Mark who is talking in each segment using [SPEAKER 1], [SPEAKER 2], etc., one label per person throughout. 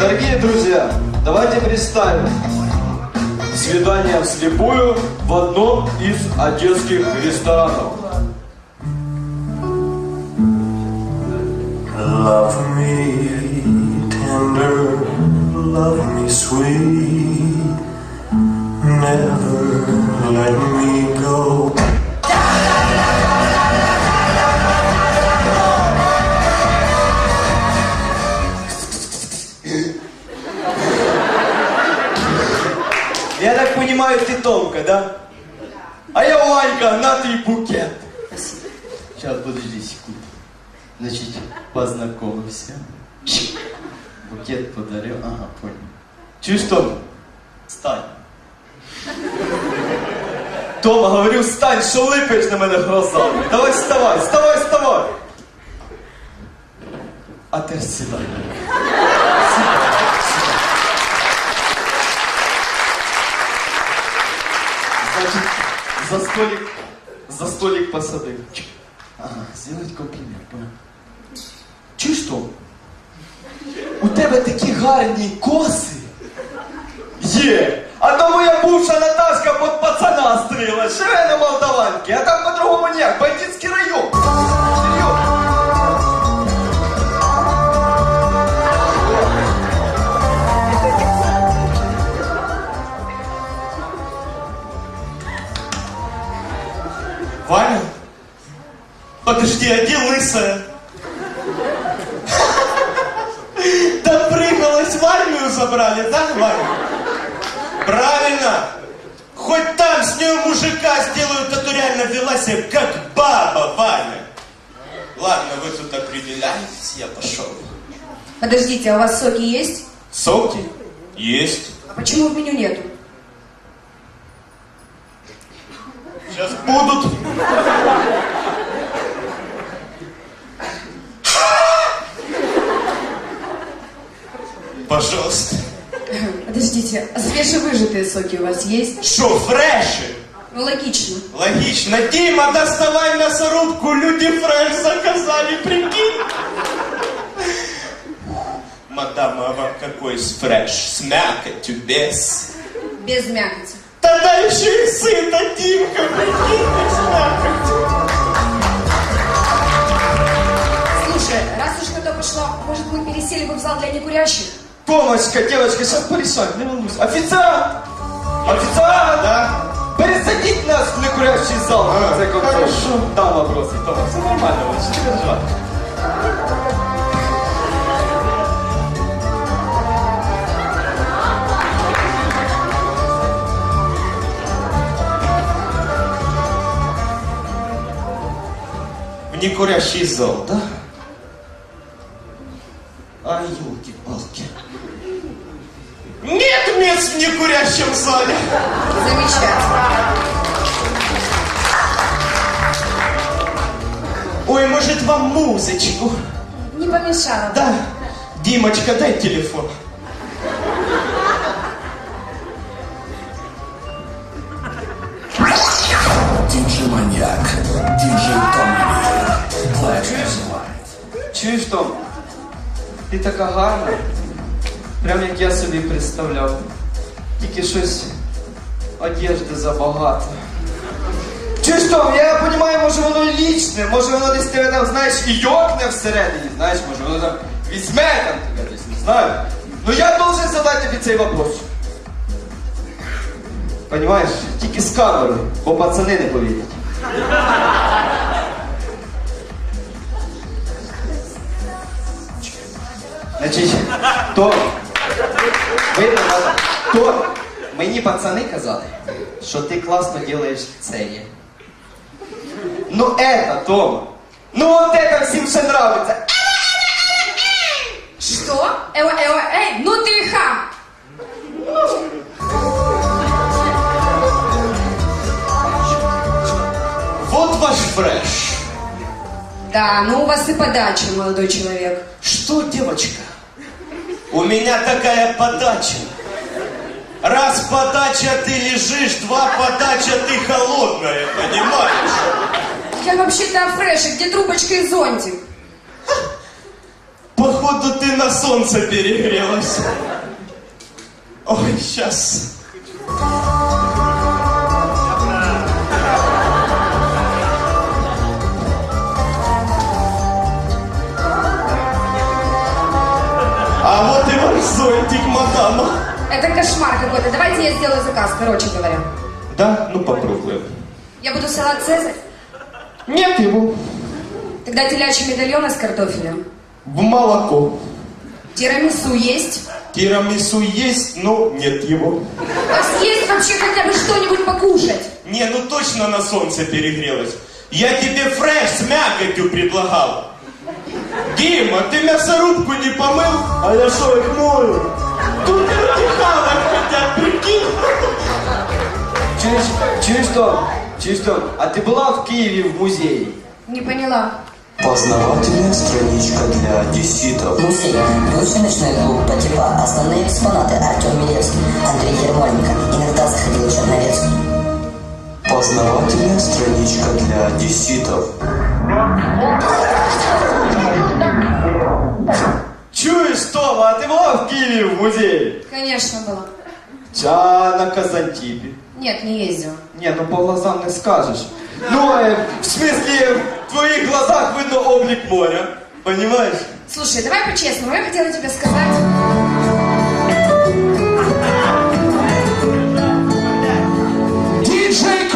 [SPEAKER 1] Дорогие друзья, давайте представим свидание вслепую в одном из одесских ресторанов.
[SPEAKER 2] Love me tender, love me sweet, never let me go.
[SPEAKER 1] Ты Томка, да? А я Ванька, на ты букет. Сейчас, подожди секунду. Значит, познакомимся. Букет подарил. Ага, понял. Чуешь, Тома? Стань. Тома, говорю, встань, що липиш на мене глазами? Давай вставай, вставай, вставай. А ти сідай. За столик, за столик посадив. Ага, сделать комплімент, понял? Чуєш що? У тебе такі гарні коси. Є. А то моя бувша Наташка под пацана стріла. Живе на Молдаванці, а там по-другому ніяк. Бандитський район.
[SPEAKER 3] Подожди, а где лысая? Допрыгалась в армию забрали, да, Ваня? Правильно. Хоть там с нее мужика сделают, а то реально вела себя как баба, Ваня. Ладно, вы тут определяетесь, я пошел.
[SPEAKER 4] Подождите, а у вас соки есть?
[SPEAKER 3] Соки? Есть.
[SPEAKER 4] А почему в меню нету?
[SPEAKER 3] Сейчас будут. Пожалуйста.
[SPEAKER 4] Подождите, а свежевыжатые соки у вас есть?
[SPEAKER 3] Что, фреши?
[SPEAKER 4] Ну, логично.
[SPEAKER 3] Логично. Дима, доставай мясорубку, люди фреш заказали, прикинь. Мадам, а вам какой фреш? С мякотью, без?
[SPEAKER 4] Без мякоти.
[SPEAKER 3] Тогда еще и сыто,
[SPEAKER 1] Томочка, девочка, сейчас порешаем, не волнуйся. Официант! Официант!
[SPEAKER 3] Да?
[SPEAKER 1] Пересадить нас в некурящий зал, в конце концов.
[SPEAKER 3] хорошо.
[SPEAKER 1] Да, вопросы, Тома, все нормально, не переживай.
[SPEAKER 3] В некурящий зал, да? А, елки-палки. Нет мест в некурящем зале.
[SPEAKER 4] Замечательно.
[SPEAKER 3] Ой, может вам музычку?
[SPEAKER 4] Не помешало. бы.
[SPEAKER 3] Да. Димочка, дай телефон.
[SPEAKER 5] Диджей Маньяк, Диджей and White.
[SPEAKER 1] Чуєш, Том? Ти така гарна. Прям як я собі представляв. Тільки щось одежди забагато. Чуєш, Том, я розумію, може воно лічне, може воно десь тебе там, знаєш, і йокне всередині, знаєш, може воно там візьме там тебе десь, не знаю. Ну я должен задати тобі цей вопрос. Понимаєш? Тільки з камерою, бо пацани не повірять. Значить, то видно, надо- то мені пацани казали, що ти класно робиш це є. Ну это, Тома. Ну вот это всім ще нравится.
[SPEAKER 4] Что? Эва, эва, эй, ну ты хам!
[SPEAKER 3] Вот ваш фреш.
[SPEAKER 4] Да, ну у вас и подача, молодой человек.
[SPEAKER 3] Что, девочка? У меня такая подача. Раз подача ты лежишь, два подача ты холодная, понимаешь?
[SPEAKER 4] Я вообще-то о фреше, где трубочка и зонтик?
[SPEAKER 3] Походу ты на солнце перегрелась. Ой, сейчас. А вот зонтик, мадама.
[SPEAKER 4] Это кошмар какой-то. Давайте я сделаю заказ, короче говоря.
[SPEAKER 3] Да? Ну попробуем.
[SPEAKER 4] Я буду салат Цезарь.
[SPEAKER 3] Нет его.
[SPEAKER 4] Тогда телячий медальон с картофелем.
[SPEAKER 3] В молоко.
[SPEAKER 4] Тирамису есть.
[SPEAKER 3] Тирамису есть, но нет его.
[SPEAKER 4] У вас есть вообще хотя бы что-нибудь покушать?
[SPEAKER 3] Не, ну точно на солнце перегрелась. Я тебе фреш с мякотью предлагал. Дима, ты мясорубку не помыл?
[SPEAKER 2] А я что, их мою?
[SPEAKER 3] Тут люди хавать хотят, прикинь.
[SPEAKER 1] Чуєш, чуєш, Том? Чуєш, Том, а ти була в Києві в музеї?
[SPEAKER 4] Не поняла.
[SPEAKER 2] Познавательная страничка для одесситов.
[SPEAKER 6] Музей. Лучший ночной клуб по типа Основные экспонаты Артем Милевский, Андрей Ермольника. Иногда заходил Черновецкий.
[SPEAKER 2] Познавательная страничка для одесситов.
[SPEAKER 1] Чуєш, Том, а ти була в Києві в музеї?
[SPEAKER 4] Конечно, была.
[SPEAKER 1] Ча на Казантипі.
[SPEAKER 4] Нет, не ездила.
[SPEAKER 1] Не, ну по глазам не скажеш. Ну, э, в смысле, в твоих глазах видно облик моря. Понимаешь?
[SPEAKER 4] Слушай, давай по-честному. Я хотела тебе сказать...
[SPEAKER 1] Диджей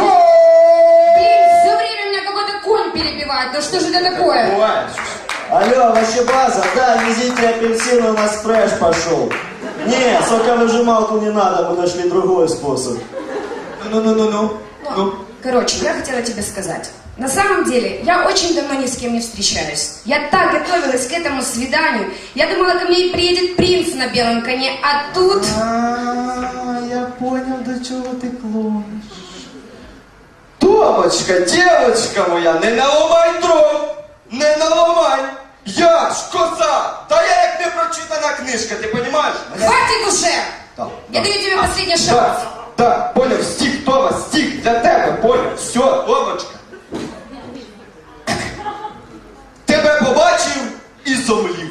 [SPEAKER 4] Блин, все время меня какой-то конь перебивает. Ну что же это такое?
[SPEAKER 7] Алло, вообще база, да, везите апельсины, у нас фреш пошел. Не, соковыжималку не надо, мы нашли другой способ.
[SPEAKER 1] Ну-ну-ну-ну. Ну,
[SPEAKER 4] Короче, я хотела тебе сказать. На самом деле, я очень давно ни с кем не встречаюсь. Я так готовилась к этому свиданию. Я думала, ко мне приедет принц на белом коне, а тут...
[SPEAKER 1] А, я понял, до чого ти клониш. Томочка, девочка моя, не наламай дров! Не наламай! Я ж коза! Та я як не прочитана книжка, ти понімаєш?
[SPEAKER 4] Хватит уже!
[SPEAKER 1] Так,
[SPEAKER 4] Я даю тебе последний шанс.
[SPEAKER 1] Так, так, поняв, стік, Тома, стік для тебе, поняв, все, Томочка. Тебе побачив і зомлів.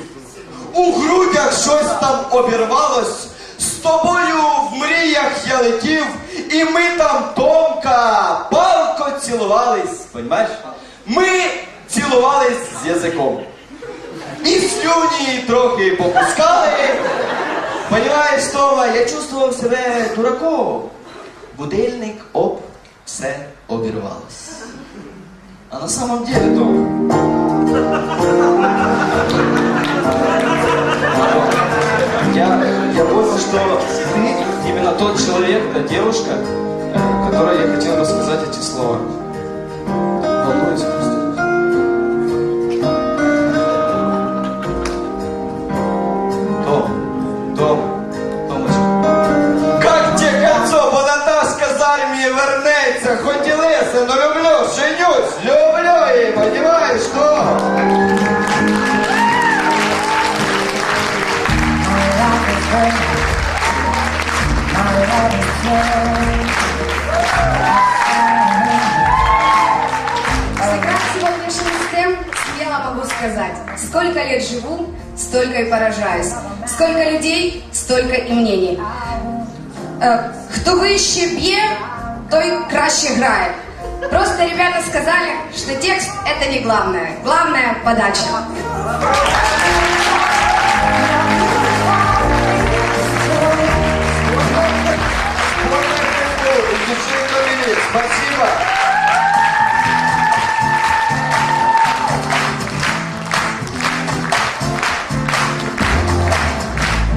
[SPEAKER 1] У грудях щось там обірвалось, з тобою в мріях я летів, і ми там, Томка, палко цілувались, понімаєш? Ми цілувались з язиком. І слюні трохи попускали. Понимаешь, Тома, я чувствовал себя дураком. Будильник, оп, все обірвалось. А на самом деле, Том, я, я понял, что ты именно тот человек, та девушка, э, которой я хотел рассказать эти слова.
[SPEAKER 4] Могу сказать. Сколько лет живу, столько и поражаюсь. Сколько людей, столько и мнений. Е, Хто вище б'є, той краще грає. Просто ребята сказали, что текст это не главное. Главное подача.